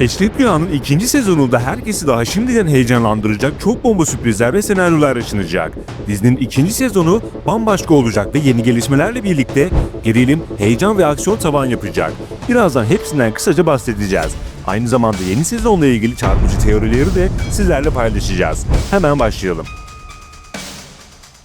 Eşref Rüya'nın ikinci sezonunda herkesi daha şimdiden heyecanlandıracak çok bomba sürprizler ve senaryolar yaşanacak. Dizinin ikinci sezonu bambaşka olacak ve yeni gelişmelerle birlikte gerilim, heyecan ve aksiyon tavan yapacak. Birazdan hepsinden kısaca bahsedeceğiz. Aynı zamanda yeni sezonla ilgili çarpıcı teorileri de sizlerle paylaşacağız. Hemen başlayalım.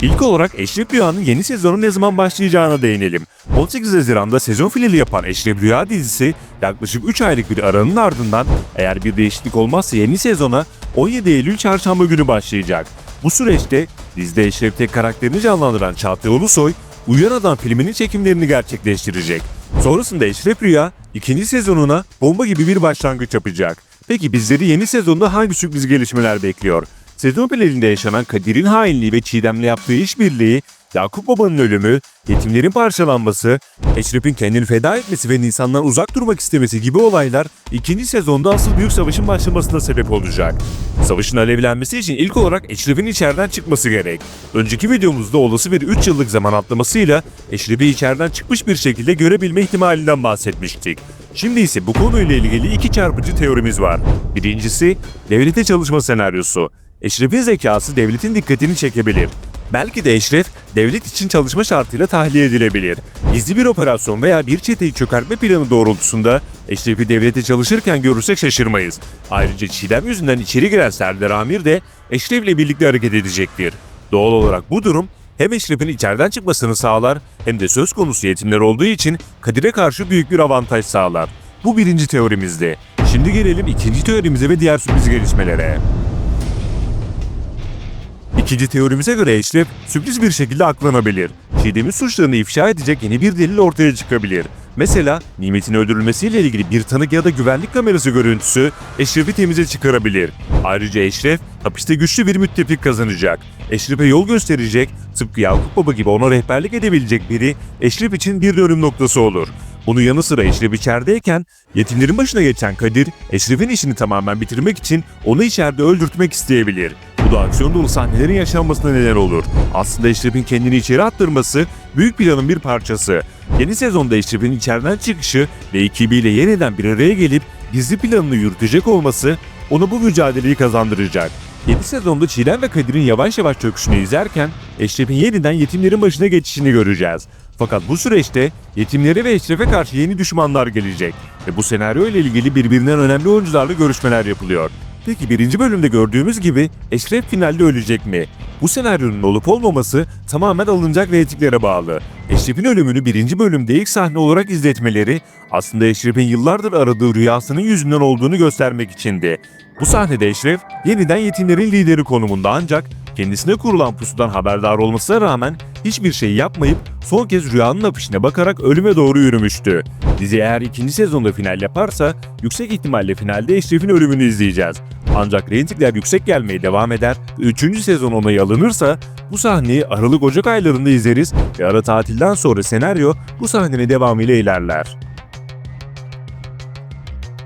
İlk olarak Eşref Rüya'nın yeni sezonu ne zaman başlayacağına değinelim. 18 Haziran'da sezon finali yapan Eşref Rüya dizisi yaklaşık 3 aylık bir aranın ardından eğer bir değişiklik olmazsa yeni sezona 17 Eylül çarşamba günü başlayacak. Bu süreçte dizide Eşref Tek karakterini canlandıran Çağatay Ulusoy, Uyuyan Adam filminin çekimlerini gerçekleştirecek. Sonrasında Eşref Rüya ikinci sezonuna bomba gibi bir başlangıç yapacak. Peki bizleri yeni sezonda hangi sürpriz gelişmeler bekliyor? Sezon finalinde yaşanan Kadir'in hainliği ve Çiğdem'le yaptığı işbirliği, Yakup Baba'nın ölümü, yetimlerin parçalanması, Eşref'in kendini feda etmesi ve Nisan'dan uzak durmak istemesi gibi olaylar ikinci sezonda asıl büyük savaşın başlamasına sebep olacak. Savaşın alevlenmesi için ilk olarak Eşref'in içeriden çıkması gerek. Önceki videomuzda olası bir 3 yıllık zaman atlamasıyla Eşref'i içeriden çıkmış bir şekilde görebilme ihtimalinden bahsetmiştik. Şimdi ise bu konuyla ilgili iki çarpıcı teorimiz var. Birincisi, devlete çalışma senaryosu. Eşref'in zekası devletin dikkatini çekebilir. Belki de Eşref, devlet için çalışma şartıyla tahliye edilebilir. Gizli bir operasyon veya bir çeteyi çökertme planı doğrultusunda Eşref'i devlete çalışırken görürsek şaşırmayız. Ayrıca Çiğdem yüzünden içeri giren Serdar Amir de Eşref'le birlikte hareket edecektir. Doğal olarak bu durum hem Eşref'in içeriden çıkmasını sağlar hem de söz konusu yetimler olduğu için Kadir'e karşı büyük bir avantaj sağlar. Bu birinci teorimizdi. Şimdi gelelim ikinci teorimize ve diğer sürpriz gelişmelere. İkinci teorimize göre Eşref sürpriz bir şekilde aklanabilir. Çiğdem'in suçlarını ifşa edecek yeni bir delil ortaya çıkabilir. Mesela Nimet'in öldürülmesiyle ilgili bir tanık ya da güvenlik kamerası görüntüsü Eşref'i temize çıkarabilir. Ayrıca Eşref hapiste güçlü bir müttefik kazanacak. Eşref'e yol gösterecek, tıpkı Yakup Baba gibi ona rehberlik edebilecek biri Eşref için bir dönüm noktası olur. Bunun yanı sıra Eşref içerideyken yetimlerin başına geçen Kadir, Eşref'in işini tamamen bitirmek için onu içeride öldürtmek isteyebilir. Bu da aksiyon dolu sahnelerin yaşanmasına neden olur. Aslında Eşref'in kendini içeri attırması büyük planın bir parçası. Yeni sezonda Eşref'in içeriden çıkışı ve ekibiyle yeniden bir araya gelip gizli planını yürütecek olması ona bu mücadeleyi kazandıracak. Yeni sezonda Çiğdem ve Kadir'in yavaş yavaş çöküşünü izlerken Eşref'in yeniden yetimlerin başına geçişini göreceğiz. Fakat bu süreçte yetimlere ve Eşref'e karşı yeni düşmanlar gelecek ve bu senaryo ile ilgili birbirinden önemli oyuncularla görüşmeler yapılıyor. Peki birinci bölümde gördüğümüz gibi Eşref finalde ölecek mi? Bu senaryonun olup olmaması tamamen alınacak reytinglere bağlı. Eşref'in ölümünü birinci bölümde ilk sahne olarak izletmeleri aslında Eşref'in yıllardır aradığı rüyasının yüzünden olduğunu göstermek içindi. Bu sahnede Eşref yeniden yetimlerin lideri konumunda ancak kendisine kurulan pusudan haberdar olmasına rağmen hiçbir şey yapmayıp son kez rüyanın akışına bakarak ölüme doğru yürümüştü. Dizi eğer ikinci sezonda final yaparsa yüksek ihtimalle finalde Eşref'in ölümünü izleyeceğiz. Ancak reytingler yüksek gelmeye devam eder ve 3. sezon onayı alınırsa bu sahneyi Aralık-Ocak aylarında izleriz ve ara tatilden sonra senaryo bu sahnenin devamıyla ilerler.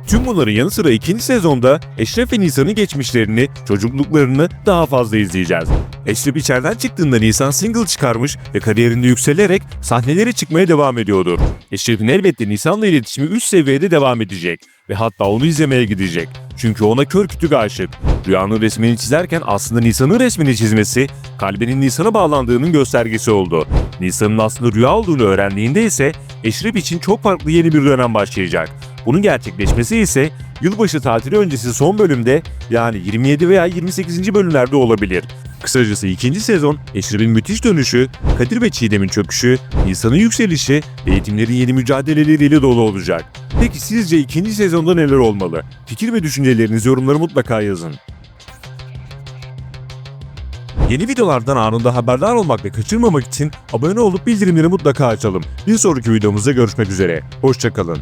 Tüm bunların yanı sıra ikinci sezonda Eşref ve Nisan'ın geçmişlerini, çocukluklarını daha fazla izleyeceğiz. Eşref içeriden çıktığında Nisan single çıkarmış ve kariyerinde yükselerek sahnelere çıkmaya devam ediyordur. Eşref'in elbette Nisan'la iletişimi üst seviyede devam edecek ve hatta onu izlemeye gidecek. Çünkü ona kör kütük aşık. Rüyanın resmini çizerken aslında Nisan'ın resmini çizmesi, kalbinin Nisan'a bağlandığının göstergesi oldu. Nisan'ın aslında rüya olduğunu öğrendiğinde ise Eşref için çok farklı yeni bir dönem başlayacak. Bunun gerçekleşmesi ise yılbaşı tatili öncesi son bölümde yani 27 veya 28. bölümlerde olabilir. Kısacası ikinci sezon Eşref'in müthiş dönüşü, Kadir ve Çiğdem'in çöküşü, Nisan'ın yükselişi ve eğitimlerin yeni mücadeleleriyle dolu olacak. Peki sizce ikinci sezonda neler olmalı? Fikir ve düşüncelerinizi yorumlara mutlaka yazın. Yeni videolardan anında haberdar olmak ve kaçırmamak için abone olup bildirimleri mutlaka açalım. Bir sonraki videomuzda görüşmek üzere. Hoşçakalın.